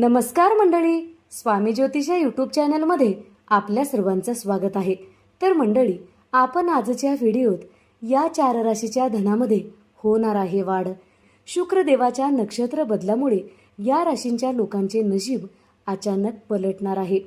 नमस्कार मंडळी. स्वामी ज्योतिषा यूट्यूब चॅनलमध्ये आपल्या सर्वांचं स्वागत आहे. तर मंडळी आपण आजच्या व्हिडिओत या चार राशीच्या धनामध्ये होणार आहे वाढ. शुक्रदेवाच्या नक्षत्र बदलामुळे या राशींच्या लोकांचे नशीब अचानक पलटणार आहे.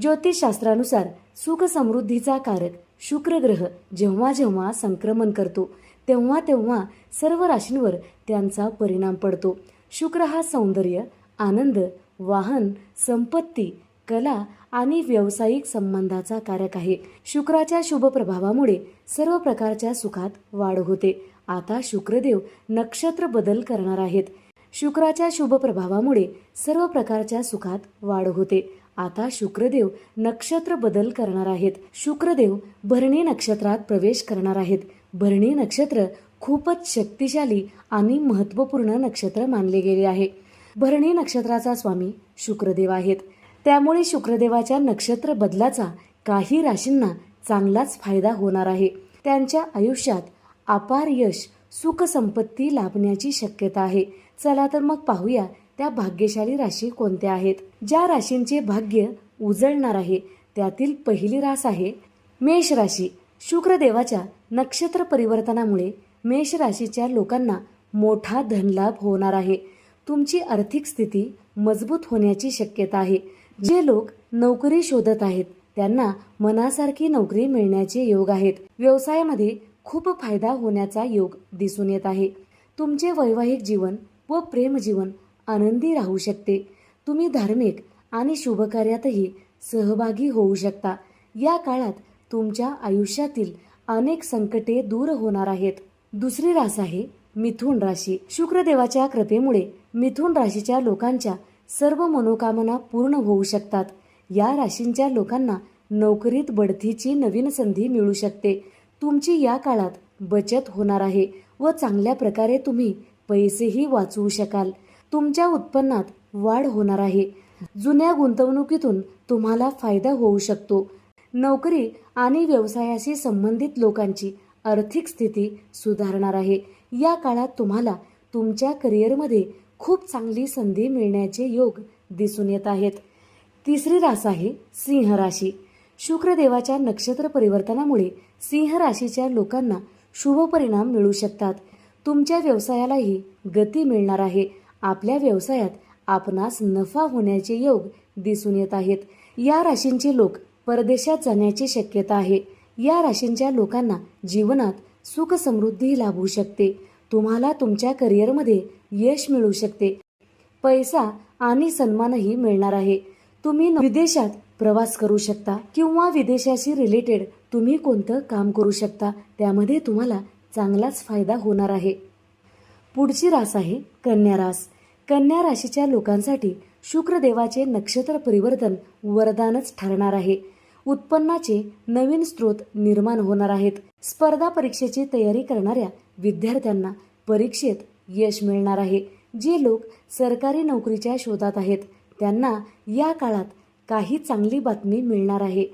ज्योतिषशास्त्रानुसार सुख समृद्धीचा कारक शुक्र ग्रह जेव्हा जेव्हा संक्रमण करतो तेव्हा तेव्हा सर्व राशींवर त्यांचा परिणाम पडतो. शुक्र हा सौंदर्य आनंद वाहन संपत्ती कला आणि व्यावसायिक संबंधाचा कारक आहे. शुक्राच्या शुभ प्रभावामुळे सर्व प्रकारच्या सुखात वाढ होते. आता शुक्रदेव नक्षत्र बदल करणार आहेत. शुक्राच्या शुभ प्रभावामुळे सर्व प्रकारच्या सुखात वाढ होते. आता शुक्रदेव नक्षत्र बदल करणार आहेत. शुक्रदेव भरणी नक्षत्रात प्रवेश करणार आहेत. भरणी नक्षत्र खूपच शक्तिशाली आणि महत्त्वपूर्ण नक्षत्र मानले गेले आहे. भरणी नक्षत्राचा स्वामी शुक्रदेव आहेत. त्यामुळे शुक्रदेवाच्या नक्षत्र बदलाचा काही राशींना चांगलाच फायदा होणार आहे. त्यांच्या आयुष्यात अपार यश सुखसंपत्ती लाभण्याची शक्यता आहे. चला तर मग पाहूया त्या भाग्यशाली राशी कोणत्या आहेत. ज्या राशींचे भाग्य उजळणार आहे त्यातील पहिली रास आहे मेष राशी. शुक्रदेवाच्या नक्षत्र परिवर्तनामुळे मेष राशीच्या लोकांना मोठा धनलाभ होणार आहे. तुमची आर्थिक स्थिती मजबूत होण्याची शक्यता आहे. जे लोक नोकरी शोधत आहेत त्यांना मनासारखी नोकरी मिळण्याचे योग आहेत. व्यवसायामध्ये खूप फायदा होण्याचा योग दिसून येत आहे. तुमचे वैवाहिक जीवन व प्रेमजीवन आनंदी राहू शकते. तुम्ही धार्मिक आणि शुभकार्यातही सहभागी होऊ शकता. या काळात तुमच्या आयुष्यातील अनेक संकटे दूर होणार आहेत. दुसरी रास आहे मिथुन राशी शुक्रदेवाच्या कृपेमुळे मिथुन राशीच्या लोकांच्या सर्व मनोकामना पूर्ण होऊ शकतात. या राशींच्या लोकांना नोकरीत बढतीची नवीन संधी मिळू शकते. तुमची या काळात बचत होणार आहे व चांगल्या प्रकारे तुम्ही पैसेही वाचवू शकाल. तुमच्या उत्पन्नात वाढ होणार आहे. जुन्या गुंतवणुकीतून तुम्हाला फायदा होऊ शकतो. नोकरी आणि व्यवसायाशी संबंधित लोकांची आर्थिक स्थिती सुधारणार आहे. या काळात तुम्हाला तुमच्या करिअरमध्ये खूप चांगली संधी मिळण्याचे योग दिसून येत आहेत. तिसरी रास आहे सिंह राशी. शुक्रदेवाच्या नक्षत्र परिवर्तनामुळे सिंह राशीच्या लोकांना शुभ परिणाम मिळू शकतात. तुमच्या व्यवसायालाही गती मिळणार आहे. आपल्या व्यवसायात आपणास नफा होण्याचे योग दिसून येत आहेत. या राशींचे लोक परदेशात जाण्याची शक्यता आहे. या राशींच्या लोकांना जीवनात सुख समृद्धी लाभू शकते. तुम्हाला तुमच्या करिअरमध्ये यश मिळू शकते. पैसा आणि सन्मानही मिळणार आहे. तुम्ही विदेशात प्रवास करू शकता किंवा विदेशाशी रिलेटेड तुम्ही कोणतं काम करू शकता त्यामध्ये तुम्हाला चांगलाच फायदा होणार आहे. पुढची रास आहे कन्या रास. कन्या राशीच्या लोकांसाठी शुक्रदेवाचे नक्षत्र परिवर्तन वरदानच ठरणार आहे. उत्पन्नाचे नवीन स्रोत निर्माण होणार आहेत. स्पर्धा परीक्षेची तयारी करणाऱ्या विद्यार्थ्यांना परीक्षेत यश मिळणार आहे. जे लोक सरकारी नोकरीच्या शोधात आहेत त्यांना या काळात काही चांगली बातमी मिळणार आहे.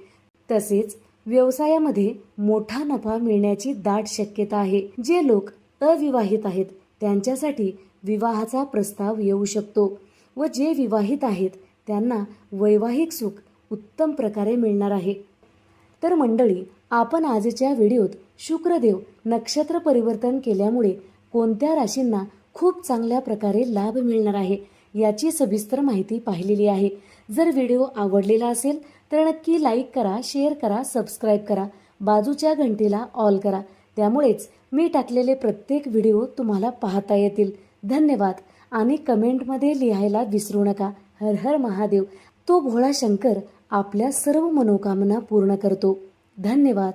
तसेच व्यवसायामध्ये मोठा नफा मिळण्याची दाट शक्यता आहे. जे लोक अविवाहित आहेत त्यांच्यासाठी विवाहाचा प्रस्ताव येऊ शकतो व जे विवाहित आहेत त्यांना वैवाहिक सुख उत्तम प्रकारे मिळणार आहे. तर मंडळी आपण आजच्या व्हिडिओत शुक्रदेव नक्षत्र परिवर्तन केल्यामुळे कोणत्या राशींना खूप चांगल्या प्रकारे लाभ मिळणार आहे याची सविस्तर माहिती पाहिलेली आहे. जर व्हिडिओ आवडलेला असेल तर नक्की लाईक करा शेअर करा सबस्क्राईब करा बाजूच्या घंटीला ऑल करा. त्यामुळेच मी टाकलेले प्रत्येक व्हिडिओ तुम्हाला पाहता येतील. धन्यवाद. आणि कमेंटमध्ये लिहायला विसरू नका. हर हर महादेव. तो भोळा शंकर आपल्या सर्व मनोकामना पूर्ण करतो. धन्यवाद.